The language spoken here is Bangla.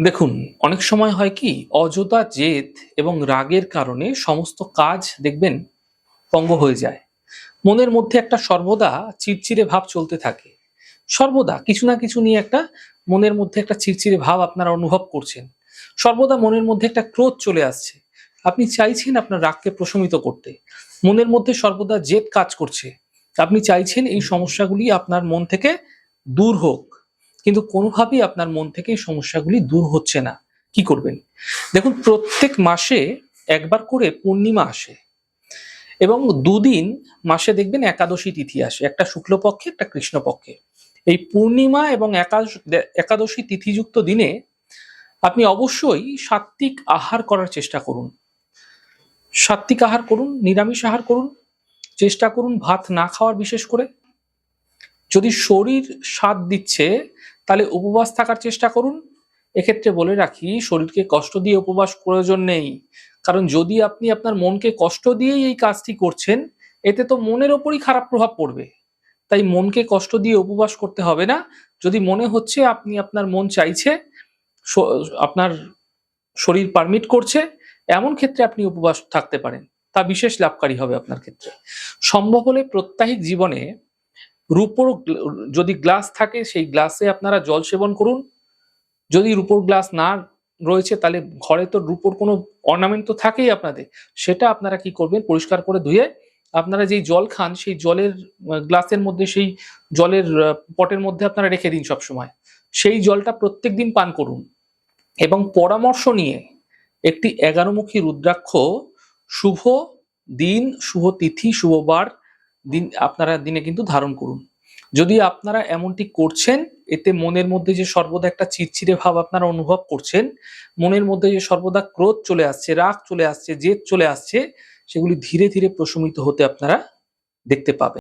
দেখুন, অনেক সময় হয় কি, অযথা জেদ এবং রাগের কারণে সমস্ত কাজ দেখবেন পঙ্গ হয়ে যায়। মনের মধ্যে একটা সর্বদা চিড়চিড়ে ভাব চলতে থাকে। সর্বদা কিছু না কিছু নিয়ে একটা মনের মধ্যে একটা চিড়চিড়ে ভাব আপনারা অনুভব করছেন। সর্বদা মনের মধ্যে একটা ক্রোধ চলে আসছে। আপনি চাইছেন আপনার রাগকে প্রশমিত করতে। মনের মধ্যে সর্বদা জেদ কাজ করছে। আপনি চাইছেন এই সমস্যাগুলি আপনার মন থেকে দূর হোক। কিন্তু কোনোভাবেই আপনার মন থেকে এই সমস্যাগুলি দূর হচ্ছে না। কি করবেন? দেখুন, প্রত্যেক মাসে একবার করে পূর্ণিমা আসে এবং দুদিন মাসে দেখবেন একাদশী তিথি আসে। একটা শুক্লপক্ষে, একটা কৃষ্ণপক্ষে। এই পূর্ণিমা এবং একাদশ তিথিযুক্ত দিনে আপনি অবশ্যই সাত্ত্বিক আহার করার চেষ্টা করুন। সাত্ত্বিক আহার করুন, নিরামিষ আহার করুন, চেষ্টা করুন ভাত না খাওয়ার বিশেষ করে। যদি শরীর স্বাদ দিচ্ছে তাহলে উপবাস থাকার চেষ্টা করুন। এক্ষেত্রে বলে রাখি, শরীরকে কষ্ট দিয়ে উপবাস প্রয়োজন নেই। কারণ যদি আপনি আপনার মনকে কষ্ট দিয়েই এই কাজটি করছেন, এতে তো মনের ওপরই খারাপ প্রভাব পড়বে। তাই মনকে কষ্ট দিয়ে উপবাস করতে হবে না। যদি মনে হচ্ছে আপনি আপনার মন চাইছে আপনার শরীর পারমিট করছে, এমন ক্ষেত্রে আপনি উপবাস থাকতে পারেন। তা বিশেষ লাভকারী হবে আপনার ক্ষেত্রে। সম্ভব হলে প্রত্যাহিক জীবনে রূপোর যদি গ্লাস থাকে, সেই গ্লাসে আপনারা জল সেবন করুন। যদি রূপোর গ্লাস না রয়েছে, তাহলে ঘরে তো রূপোর কোনো অর্নামেন্ট তো থাকেই আপনাদের। সেটা আপনারা কি করবেন? পরিষ্কার করে ধুয়ে আপনারা যেই জল খান, সেই জলের গ্লাসের মধ্যে, সেই জলের পটের মধ্যে আপনারা রেখে দিন সব সময় সেই জলটা প্রত্যেক দিন পান করুন। এবং পরামর্শ নিয়ে একটি এগারোমুখী রুদ্রাক্ষ, শুভ দিন, শুভ তিথি, শুভ বার দিন, আপনারা দিনে কিন্তু ধারণ করুন। যদি আপনারা এমনটি করছেন, এতে মনের মধ্যে যে সর্বদা একটা চিরচিরে ভাব আপনারা অনুভব করছেন, মনের মধ্যে যে সর্বদা ক্রোধ চলে আসছে, রাগ চলে আসছে, জেদ চলে আসছে, সেগুলি ধীরে ধীরে প্রশমিত হতে আপনারা দেখতে পাবেন।